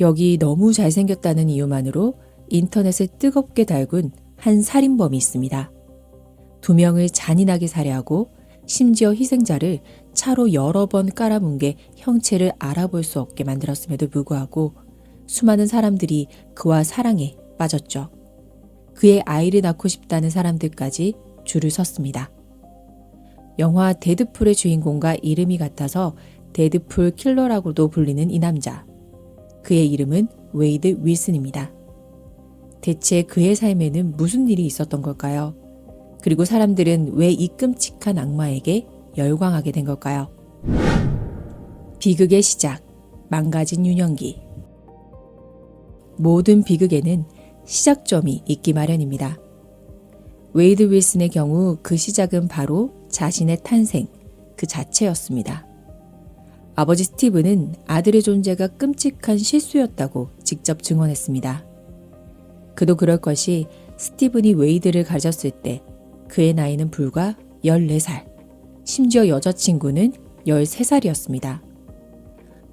여기 너무 잘생겼다는 이유만으로 인터넷에 뜨겁게 달군 한 살인범이 있습니다. 두 명을 잔인하게 살해하고 심지어 희생자를 차로 여러 번 깔아뭉개 형체를 알아볼 수 없게 만들었음에도 불구하고 수많은 사람들이 그와 사랑에 빠졌죠. 그의 아이를 낳고 싶다는 사람들까지 줄을 섰습니다. 영화 데드풀의 주인공과 이름이 같아서 데드풀 킬러라고도 불리는 이 남자. 그의 이름은 웨이드 윌슨입니다. 대체 그의 삶에는 무슨 일이 있었던 걸까요? 그리고 사람들은 왜 이 끔찍한 악마에게 열광하게 된 걸까요? 비극의 시작, 망가진 유년기. 모든 비극에는 시작점이 있기 마련입니다. 웨이드 윌슨의 경우 그 시작은 바로 자신의 탄생 그 자체였습니다. 아버지 스티브는 아들의 존재가 끔찍한 실수였다고 직접 증언했습니다. 그도 그럴 것이 스티븐이 웨이드를 가졌을 때 그의 나이는 불과 14살, 심지어 여자친구는 13살이었습니다.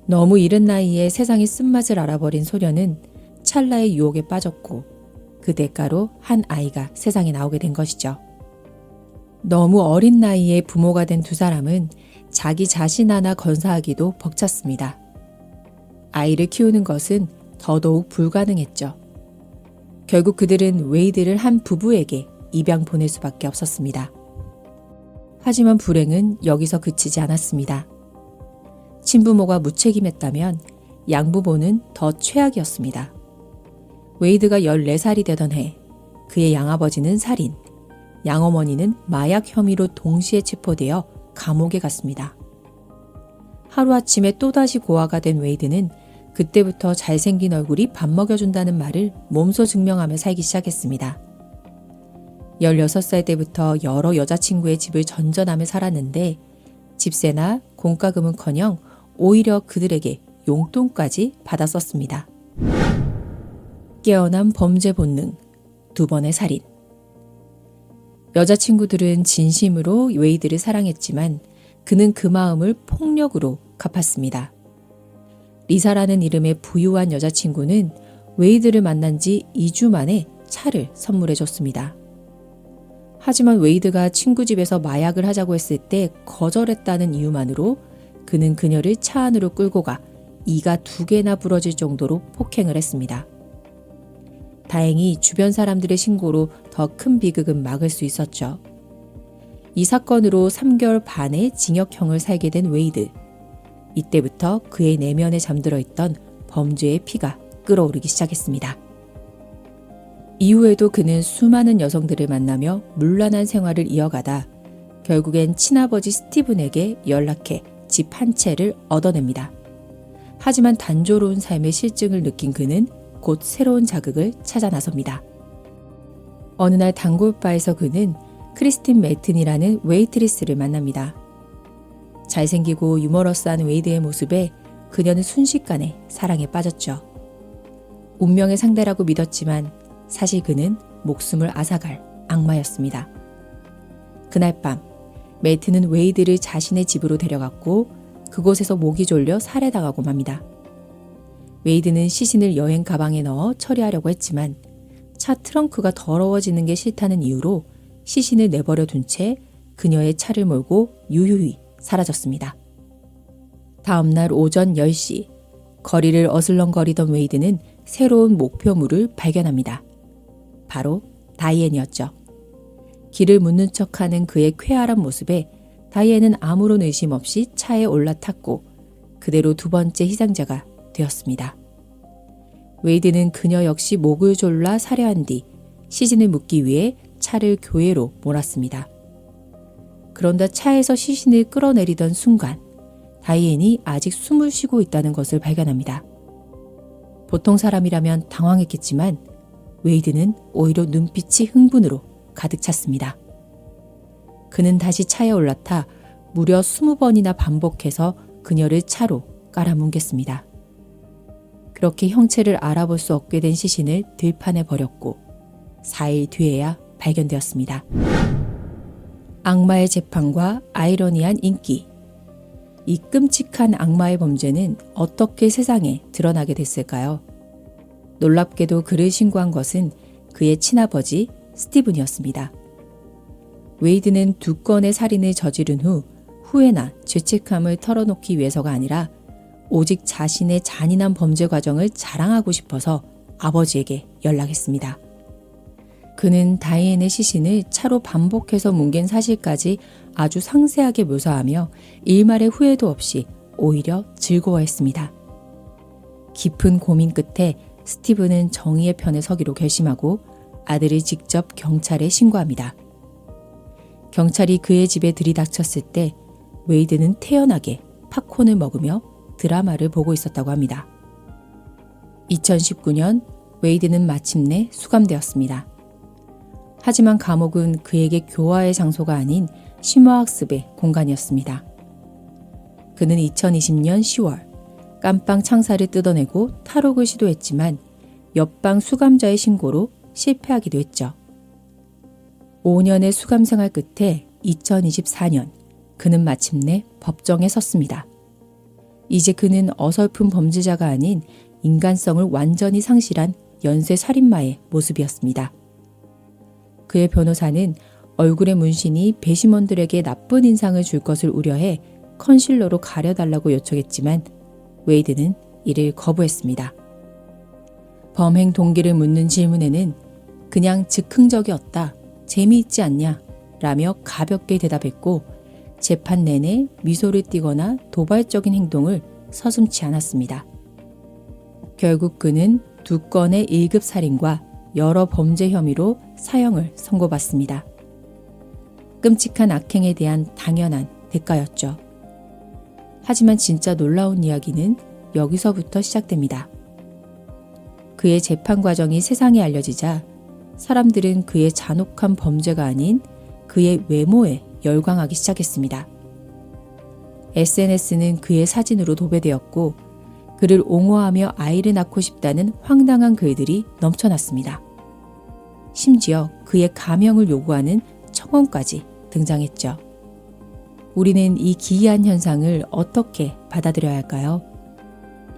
너무 이른 나이에 세상의 쓴맛을 알아버린 소녀는 찰나의 유혹에 빠졌고 그 대가로 한 아이가 세상에 나오게 된 것이죠. 너무 어린 나이에 부모가 된 두 사람은 자기 자신 하나 건사하기도 벅찼습니다. 아이를 키우는 것은 더더욱 불가능했죠. 결국 그들은 웨이드를 한 부부에게 입양 보낼 수밖에 없었습니다. 하지만 불행은 여기서 그치지 않았습니다. 친부모가 무책임했다면 양부모는 더 최악이었습니다. 웨이드가 14살이 되던 해 그의 양아버지는 살인, 양어머니는 마약 혐의로 동시에 체포되어 감옥에 갔습니다. 하루아침에 또다시 고아가 된 웨이드는 그때부터 잘생긴 얼굴이 밥 먹여준다는 말을 몸소 증명하며 살기 시작했습니다. 16살 때부터 여러 여자친구의 집을 전전하며 살았는데 집세나 공과금은 커녕 오히려 그들에게 용돈까지 받아 썼습니다. 깨어난 범죄 본능, 두 번의 살인. 여자친구들은 진심으로 웨이드를 사랑했지만 그는 그 마음을 폭력으로 갚았습니다. 리사라는 이름의 부유한 여자친구는 웨이드를 만난 지 2주 만에 차를 선물해 줬습니다. 하지만 웨이드가 친구 집에서 마약을 하자고 했을 때 거절했다는 이유만으로 그는 그녀를 차 안으로 끌고 가 이가 두 개나 부러질 정도로 폭행을 했습니다. 다행히 주변 사람들의 신고로 더 큰 비극은 막을 수 있었죠. 이 사건으로 3개월 반의 징역형을 살게 된 웨이드. 이때부터 그의 내면에 잠들어 있던 범죄의 피가 끓어오르기 시작했습니다. 이후에도 그는 수많은 여성들을 만나며 물란한 생활을 이어가다 결국엔 친아버지 스티븐에게 연락해 집 한 채를 얻어냅니다. 하지만 단조로운 삶의 실증을 느낀 그는 곧 새로운 자극을 찾아 나섭니다. 어느 날 단골바에서 그는 크리스틴 메튼이라는 웨이트리스를 만납니다. 잘생기고 유머러스한 웨이드의 모습에 그녀는 순식간에 사랑에 빠졌죠. 운명의 상대라고 믿었지만 사실 그는 목숨을 앗아갈 악마였습니다. 그날 밤, 메이트는 웨이드를 자신의 집으로 데려갔고 그곳에서 목이 졸려 살해당하고 맙니다. 웨이드는 시신을 여행 가방에 넣어 처리하려고 했지만 차 트렁크가 더러워지는 게 싫다는 이유로 시신을 내버려 둔 채 그녀의 차를 몰고 유유히 사라졌습니다. 다음 날 오전 10시 거리를 어슬렁거리던 웨이드는 새로운 목표물을 발견합니다. 바로 다이앤이었죠. 길을 묻는 척 하는 그의 쾌활한 모습에 다이앤은 아무런 의심 없이 차에 올라탔고 그대로 두 번째 희생자가 되었습니다. 웨이드는 그녀 역시 목을 졸라 살해한 뒤 시신을 묻기 위해 차를 교회로 몰았습니다. 그런데 차에서 시신을 끌어내리던 순간 다이앤이 아직 숨을 쉬고 있다는 것을 발견합니다. 보통 사람이라면 당황했겠지만 웨이드는 오히려 눈빛이 흥분으로 가득 찼습니다. 그는 다시 차에 올라타 무려 20번이나 반복해서 그녀를 차로 깔아뭉갰습니다. 그렇게 형체를 알아볼 수 없게 된 시신을 들판에 버렸고 4일 뒤에야 발견되었습니다. 악마의 재판과 아이러니한 인기. 이 끔찍한 악마의 범죄는 어떻게 세상에 드러나게 됐을까요? 놀랍게도 그를 신고한 것은 그의 친아버지 스티븐이었습니다. 웨이드는 두 건의 살인을 저지른 후 후회나 죄책감을 털어놓기 위해서가 아니라 오직 자신의 잔인한 범죄 과정을 자랑하고 싶어서 아버지에게 연락했습니다. 그는 다이앤의 시신을 차로 반복해서 뭉갠 사실까지 아주 상세하게 묘사하며 일말의 후회도 없이 오히려 즐거워했습니다. 깊은 고민 끝에 스티브는 정의의 편에 서기로 결심하고 아들을 직접 경찰에 신고합니다. 경찰이 그의 집에 들이닥쳤을 때 웨이드는 태연하게 팝콘을 먹으며 드라마를 보고 있었다고 합니다. 2019년 웨이드는 마침내 수감되었습니다. 하지만 감옥은 그에게 교화의 장소가 아닌 심화학습의 공간이었습니다. 그는 2020년 10월 깜빵 창사를 뜯어내고 탈옥을 시도했지만 옆방 수감자의 신고로 실패하기도 했죠. 5년의 수감 생활 끝에 2024년 그는 마침내 법정에 섰습니다. 이제 그는 어설픈 범죄자가 아닌 인간성을 완전히 상실한 연쇄 살인마의 모습이었습니다. 그의 변호사는 얼굴의 문신이 배심원들에게 나쁜 인상을 줄 것을 우려해 컨실러로 가려달라고 요청했지만 웨이드는 이를 거부했습니다. 범행 동기를 묻는 질문에는 그냥 즉흥적이었다. 재미있지 않냐? 라며 가볍게 대답했고 재판 내내 미소를 띠거나 도발적인 행동을 서슴지 않았습니다. 결국 그는 두 건의 1급 살인과 여러 범죄 혐의로 사형을 선고받습니다. 끔찍한 악행에 대한 당연한 대가였죠. 하지만 진짜 놀라운 이야기는 여기서부터 시작됩니다. 그의 재판 과정이 세상에 알려지자 사람들은 그의 잔혹한 범죄가 아닌 그의 외모에 열광하기 시작했습니다. SNS는 그의 사진으로 도배되었고 그를 옹호하며 아이를 낳고 싶다는 황당한 글들이 넘쳐났습니다. 심지어 그의 가명을 요구하는 청원까지 등장했죠. 우리는 이 기이한 현상을 어떻게 받아들여야 할까요?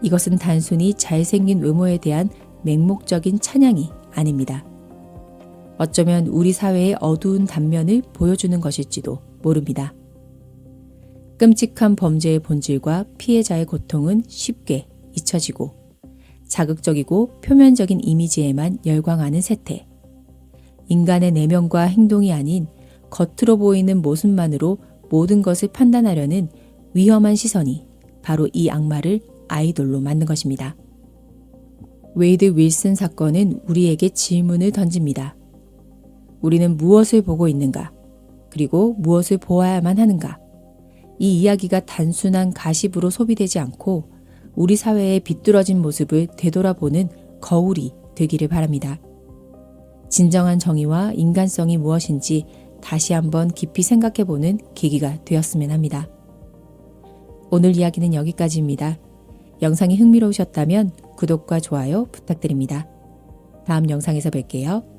이것은 단순히 잘생긴 외모에 대한 맹목적인 찬양이 아닙니다. 어쩌면 우리 사회의 어두운 단면을 보여주는 것일지도 모릅니다. 끔찍한 범죄의 본질과 피해자의 고통은 쉽게 잊혀지고 자극적이고 표면적인 이미지에만 열광하는 세태. 인간의 내면과 행동이 아닌 겉으로 보이는 모습만으로 모든 것을 판단하려는 위험한 시선이 바로 이 악마를 아이돌로 만든 것입니다. 웨이드 윌슨 사건은 우리에게 질문을 던집니다. 우리는 무엇을 보고 있는가? 그리고 무엇을 보아야만 하는가? 이 이야기가 단순한 가십으로 소비되지 않고 우리 사회의 비뚤어진 모습을 되돌아보는 거울이 되기를 바랍니다. 진정한 정의와 인간성이 무엇인지 다시 한번 깊이 생각해 보는 계기가 되었으면 합니다. 오늘 이야기는 여기까지입니다. 영상이 흥미로우셨다면 구독과 좋아요 부탁드립니다. 다음 영상에서 뵐게요.